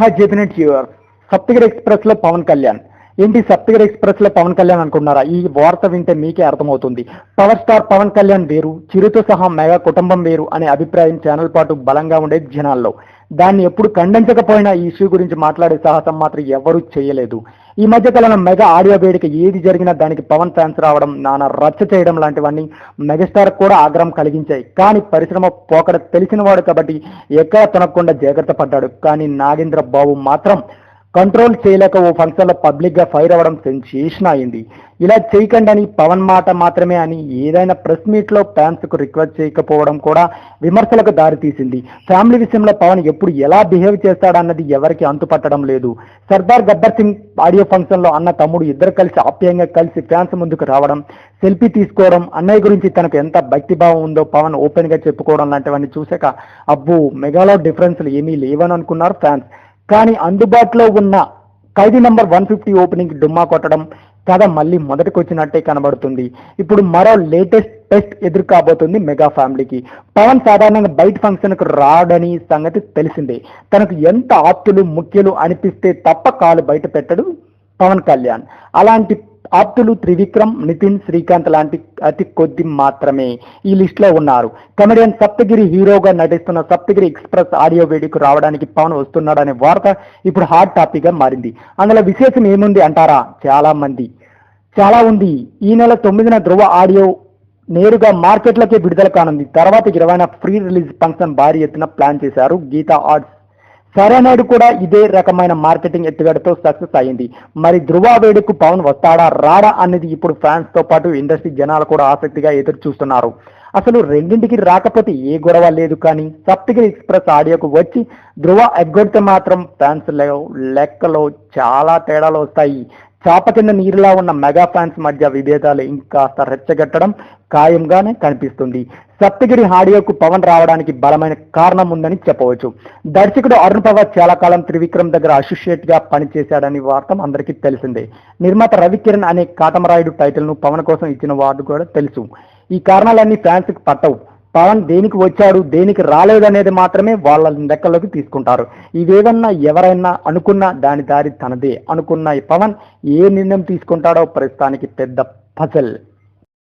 Hi జెఫినెట్ your Saptagiri ఎక్స్ప్రెస్లో పవన్ కళ్యాణ్. ఏంటి సప్తగిరి ఎక్స్ప్రెస్లో పవన్ కళ్యాణ్ అనుకున్నారా ఈ వార్త వింటే మీకే అర్థమవుతుంది. పవర్ స్టార్ పవన్ కళ్యాణ్ వేరు చిరుతో సహా మెగా కుటుంబం వేరు అనే అభిప్రాయం ఛానల్ పాటు బలంగా ఉండే జనాల్లో. దాన్ని ఎప్పుడు ఖండించకపోయినా ఈ ఇష్యూ గురించి మాట్లాడే సాహసం మాత్రం ఎవరూ చేయలేదు. ఈ మధ్య కాలంలో మెగా ఆడియో వేడిక ఏది జరిగినా దానికి పవన్ ఫ్యాన్స్ రావడం నానా రచ్చ చేయడం లాంటివన్నీ మెగాస్టార్ కూడా ఆగ్రహం కలిగించాయి. కానీ పరిశ్రమ పోకడ తెలిసినవాడు కాబట్టి ఎక్కడ తొనకుండా జాగ్రత్త పడ్డాడు. కానీ నాగేంద్ర బాబు మాత్రం కంట్రోల్ చేయలేక ఓ ఫంక్షన్లో పబ్లిక్గా ఫైర్ అవ్వడం సెన్సేషన్ అయింది ఇలా చేయకండి అని పవన్ మాట మాత్రమే అని ఏదైనా ప్రెస్ మీట్లో ఫ్యాన్స్కు రిక్వెస్ట్ చేయకపోవడం కూడా విమర్శలకు దారితీసింది. ఫ్యామిలీ విషయంలో పవన్ ఎప్పుడు ఎలా బిహేవ్ చేస్తాడన్నది ఎవరికి అంతుపట్టడం లేదు. సర్దార్ గబ్బర్ సింగ్ ఆడియో ఫంక్షన్లో అన్న తమ్ముడు ఇద్దరు కలిసి ఆప్యాయంగా కలిసి ఫ్యాన్స్ ముందుకు రావడం సెల్ఫీ తీసుకోవడం అన్నయ్య గురించి తనకు ఎంత భక్తిభావం ఉందో పవన్ ఓపెన్గా చెప్పుకోవడం లాంటివన్నీ చూసాక అబ్బో మెగాలో డిఫరెన్స్లు ఏమీ లేవని అనుకున్నారు ఫ్యాన్స్. కానీ అందుబాటులో ఉన్న Khaidi number one fifty opening డుమ్మా కొట్టడం కథ మళ్ళీ మొదటికి వచ్చినట్టే కనబడుతుంది. ఇప్పుడు మరో లేటెస్ట్ టెస్ట్ ఎదురు కాబోతుంది మెగా ఫ్యామిలీకి. పవన్ సాధారణంగా బయట ఫంక్షన్కు రాడని సంగతి తెలిసిందే. తనకు ఎంత ఆప్తులు ముఖ్యులు అనిపిస్తే తప్ప కాలు బయట పెట్టడు పవన్ కళ్యాణ్. అలాంటి ఆప్తులు త్రివిక్రమ్ నితిన్ శ్రీకాంత్ లాంటి అతి కొద్ది మాత్రమే ఈ లిస్ట్లో ఉన్నారు. కమెడియన్ సప్తగిరి హీరోగా నటిస్తున్న సప్తగిరి ఎక్స్ప్రెస్ ఆడియో వేడికు రావడానికి పవన్ వస్తున్నాడనే వార్త ఇప్పుడు హాట్ టాపిక్గా మారింది. అందులో విశేషం ఏముంది అంటారా? చాలా మంది. చాలా ఉంది. ఈ నెల తొమ్మిదిన ధృవ ఆడియో నేరుగా మార్కెట్లకే విడుదల కానుంది. తర్వాత ఇరవైన ఫ్రీ రిలీజ్ ఫంక్షన్ భారీ ఎత్తున ప్లాన్ చేశారు గీతా ఆర్ట్స్ సరేనాయుడు కూడా ఇదే రకమైన మార్కెటింగ్ ఎత్తుగడతో సక్సెస్ అయింది. మరి ధృవ వేడుకు పవన్ వస్తాడా రాడా అనేది ఇప్పుడు ఫ్యాన్స్తో పాటు ఇండస్ట్రీ జనాలు కూడా ఆసక్తిగా ఎదురు చూస్తున్నారు అసలు రెండింటికి రాకపోతే ఏ గొడవ లేదు కానీ సప్తగిరి ఎక్స్ప్రెస్ ఆడియోకు వచ్చి ధృవ ఎగ్గొడితే మాత్రం ఫ్యాన్స్ లెక్కలో చాలా తేడాలు వస్తాయి. చాప కింద నీరులా ఉన్న మెగా ఫ్యాన్స్ మధ్య విభేదాలు ఇంకాస్త రెచ్చగట్టడం ఖాయంగానే కనిపిస్తుంది. సప్తగిరి ఆడియోకు పవన్ రావడానికి బలమైన కారణం ఉందని చెప్పవచ్చు. దర్శకుడు అరుణ్ పవర్ చాలా కాలం త్రివిక్రమ్ దగ్గర అసోసియేట్గా పనిచేశాడని వార్త అందరికీ తెలిసిందే. నిర్మాత రవికిరణ్ అనే కాటమరాయుడు టైటిల్ను పవన్ కోసం ఇచ్చిన వార్డు కూడా తెలుసు. ఈ కారణాలన్నీ ఫ్యాన్స్కి పట్టవు. పవన్ దేనికి వచ్చాడు దేనికి రాలేదనేది మాత్రమే వాళ్ళ లెక్కలోకి తీసుకుంటారు. ఇదేదన్నా ఎవరైనా అనుకున్నా దాని దారి తనదే. అనుకున్న ఈ పవన్ ఏ నిర్ణయం తీసుకుంటాడో ప్రస్తుతానికి పెద్ద పజల్.